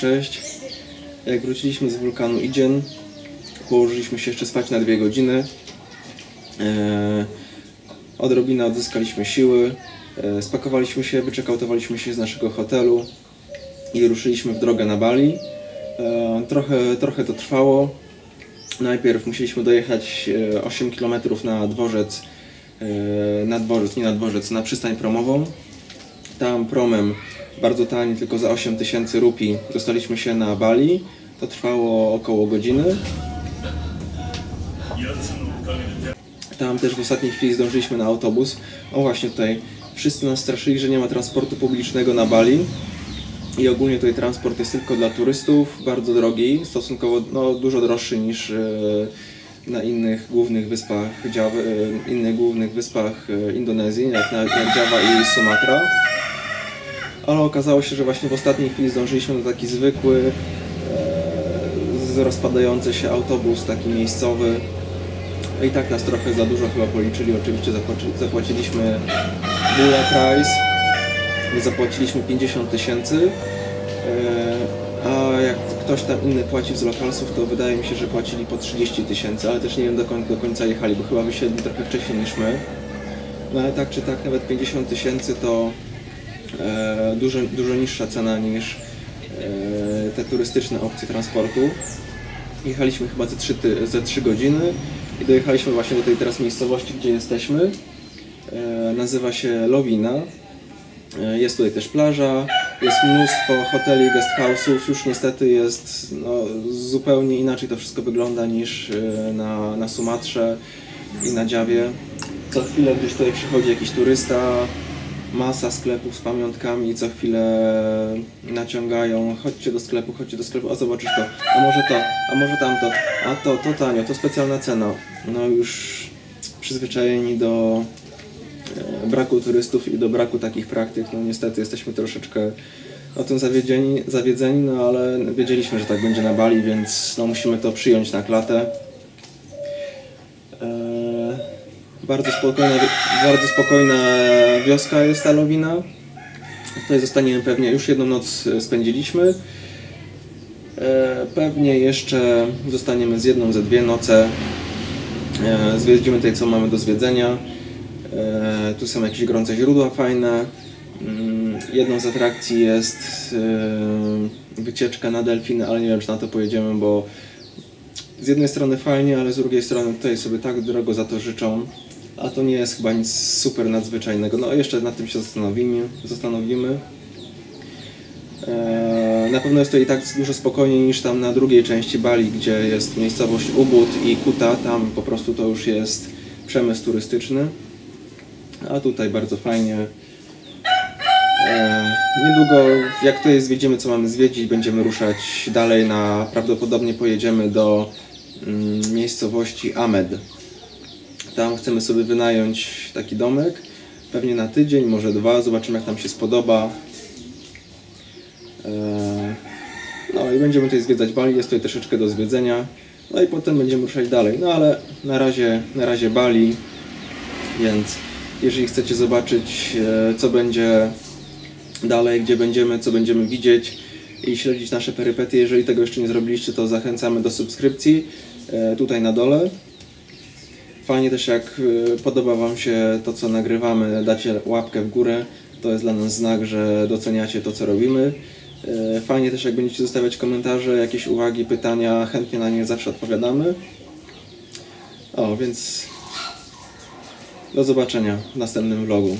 cześć. Jak wróciliśmy z wulkanu Idzień, położyliśmy się jeszcze spać na dwie godziny. E, odrobinę odzyskaliśmy siły, e, spakowaliśmy się, wyczekautowaliśmy się z naszego hotelu i ruszyliśmy w drogę na Bali. E, trochę, trochę to trwało. Najpierw musieliśmy dojechać e, 8 km na dworzec, e, na dworzec, nie na dworzec, na przystań promową. Tam promem bardzo tani, tylko za 8 tysięcy rupii dostaliśmy się na Bali. To trwało około godziny. Tam też w ostatniej chwili zdążyliśmy na autobus. O właśnie tutaj wszyscy nas straszyli, że nie ma transportu publicznego na Bali. I ogólnie tutaj transport jest tylko dla turystów, bardzo drogi, stosunkowo no, dużo droższy niż e, na innych głównych wyspach, Jawa, e, innych głównych wyspach e, Indonezji, jak, na, jak Java i Sumatra. Ale okazało się, że właśnie w ostatniej chwili zdążyliśmy na taki zwykły, e, rozpadający się autobus, taki miejscowy. I tak nas trochę za dużo chyba policzyli. Oczywiście zapłaci, zapłaciliśmy bula price. My zapłaciliśmy 50 tysięcy. e, A jak ktoś tam inny płaci z lokalsów, to wydaje mi się, że płacili po 30 tysięcy, ale też nie wiem do końca, do końca jechali, bo chyba wysiedli trochę wcześniej niż my. No ale tak czy tak, nawet 50 tysięcy to dużo, dużo niższa cena niż e, te turystyczne opcje transportu. Jechaliśmy chyba ze 3, ty, ze 3 godziny i dojechaliśmy właśnie do tej teraz miejscowości, gdzie jesteśmy. E, nazywa się Lowina. E, Jest tutaj też plaża, jest mnóstwo hoteli, guest house'ów. Już niestety jest no, zupełnie inaczej to wszystko wygląda niż na, na Sumatrze i na Dziawie. Co chwilę gdzieś tutaj przychodzi jakiś turysta, masa sklepów z pamiątkami, co chwilę naciągają, chodźcie do sklepu, chodźcie do sklepu, a zobaczysz to, a może to, a może tamto, a to, to tanio, to specjalna cena. No już przyzwyczajeni do e, braku turystów i do braku takich praktyk, no niestety jesteśmy troszeczkę o tym zawiedzeni, zawiedzeni, no ale wiedzieliśmy, że tak będzie na Bali, więc no musimy to przyjąć na klatę. Eee, bardzo spokojna, bardzo spokojna wioska jest ta Lowina. Tutaj zostaniemy pewnie, już jedną noc e, spędziliśmy. Eee, pewnie jeszcze zostaniemy z jedną, ze dwie noce. Eee, zwiedzimy tutaj co mamy do zwiedzenia. Tu są jakieś gorące źródła fajne. Mm, Jedną z atrakcji jest wycieczka na delfiny, ale nie wiem czy na to pojedziemy, bo z jednej strony fajnie, ale z drugiej strony tutaj sobie tak drogo za to życzą, a to nie jest chyba nic super nadzwyczajnego. No jeszcze nad tym się zastanowimy. zastanowimy. Eee, Na pewno jest to i tak dużo spokojniej niż tam na drugiej części Bali, gdzie jest miejscowość Ubud i Kuta. Tam po prostu to już jest przemysł turystyczny. A tutaj bardzo fajnie. Eee, Niedługo, jak tutaj zwiedzimy, co mamy zwiedzić, będziemy ruszać dalej na, prawdopodobnie pojedziemy do mm, miejscowości Amed. Tam chcemy sobie wynająć taki domek, pewnie na tydzień, może dwa, zobaczymy jak nam się spodoba. Eee, No i będziemy tutaj zwiedzać Bali, jest tutaj troszeczkę do zwiedzenia. No i potem będziemy ruszać dalej. No ale na razie, na razie Bali, więc jeżeli chcecie zobaczyć e, co będzie dalej, gdzie będziemy, co będziemy widzieć i śledzić nasze perypetie, jeżeli tego jeszcze nie zrobiliście, to zachęcamy do subskrypcji e, tutaj na dole. Fajnie też jak e, podoba Wam się to, co nagrywamy, dacie łapkę w górę. To jest dla nas znak, że doceniacie to, co robimy. E, Fajnie też jak będziecie zostawiać komentarze, jakieś uwagi, pytania, chętnie na nie zawsze odpowiadamy. O, więc do zobaczenia w następnym vlogu.